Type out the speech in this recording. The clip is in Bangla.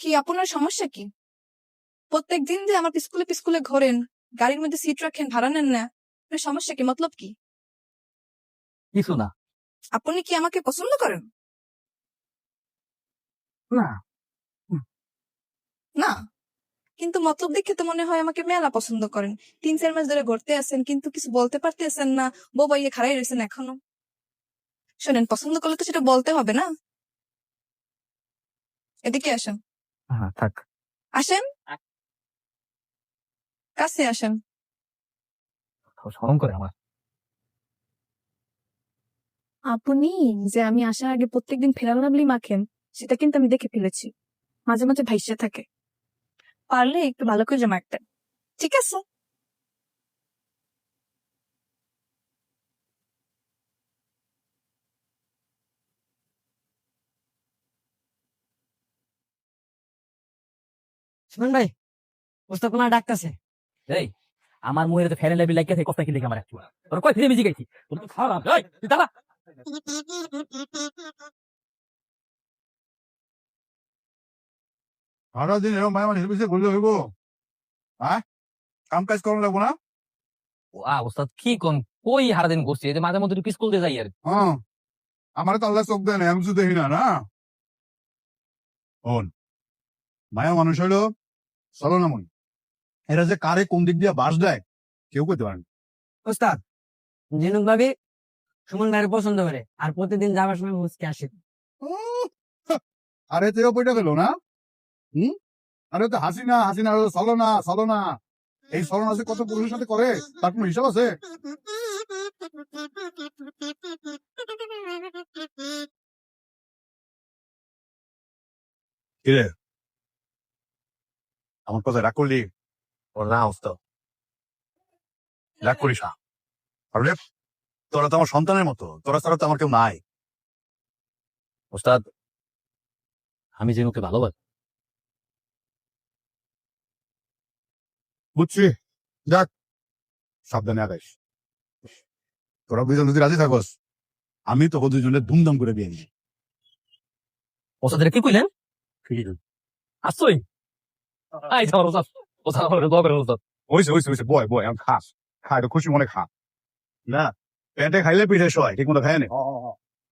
কি আপনার সমস্যা কি? প্রত্যেক দিন যে আমার স্কুলে পিস্কুলে ঘোরেন গাড়ির মধ্যে সিট রাখেন ভাড়া নেন না আপনার সমস্যা কি? মতলব কি? কিছু না। আপনি কি আমাকে পছন্দ করেন? না। না? কিন্তু মতলব দেখে তো মনে হয় আমাকে মেলা পছন্দ করেন। তিন চার মাস ধরে ঘুরতে আসেন কিন্তু কিছু বলতে পারতেছেন না বউ বাইয়ে খাড়াই রয়েছেন এখনও। শোনেন পছন্দ করলে তো সেটা বলতে হবে না? এদিকে আসেন। হ্যাঁ থাক। আসেন। কাছে আসেন। স্মরণ করে আমার। আপনি যে আমি আসার আগে প্রত্যেকদিন ফেরাল লাভলি মাখেন সেটা কিন্তু আমি দেখে ফেলেছি। মাঝে মাঝে ভাইসে থাকে। পারলে একটু ভালো করে জমা একটা। ঠিক আছে? শুনুন ভাই উপস্থাপনা ডাকতেছে। এই আমার মুখে তো লেবি লাগিয়ে কথা কি দেখে আমার একটু? তোর কই ফিরে মিজি গেছি তোর তো খারাপ এই দাঁড়া। সারাদিন এরকম মায়া মানুষের পিছিয়ে ঘুরলে হইব? হ্যাঁ? কাম কাজ করানো লাগবো না? ওস্তাদ কি কোন কই হারা দিন করছি এই যে মাঝে মধ্যে একটু স্কুল দিয়ে যাই আর হ্যাঁ আমার তো আল্লাহ চোখ দেয় না আমি তো দেখি না না? মায়া মানুষ হলো মন। এরা যে কারে কোন দিক দিয়ে বাস দেয় কেউ করতে পারে না। ওস্তাদ জিনুক ভাবি সুমন ভাইয়ের পছন্দ করে আর প্রতিদিন যাওয়ার সময় মুসকে আসে। আরে তেও বইটা গেল না? হুম? আরে তো হাসি না হাসি না চলো না চলো না। এই চলো না যে কত পুরুষের সাথে করে তার কোনো হিসাব আছে? কিরে? আমার কথা রাগ করলি? ও না অবস্থা রাগ করিস না। তোরা তো আমার সন্তানের মতো। তোরা ছাড়া তো আমার কেউ নাই। ওস্তাদ আমি জিনুকে ভালোবাসি বুঝছি। যাক সাবধানে আগাইস। তোরা দুজন যদি রাজি থাকস আমি তো দুজনের ধুমধাম করে বিয়ে নিই ওস্তাদের কি কইলেন? আসছই আই যাও ওস্তাদ ওস্তাদ আমার দোয়া করে ওস্তাদ হয়েছে হয়েছে বয় বয় আমি খাস খা এটা খুশি মনে খা না পেটে খাইলে পিঠে সয় ঠিক মতো খায় না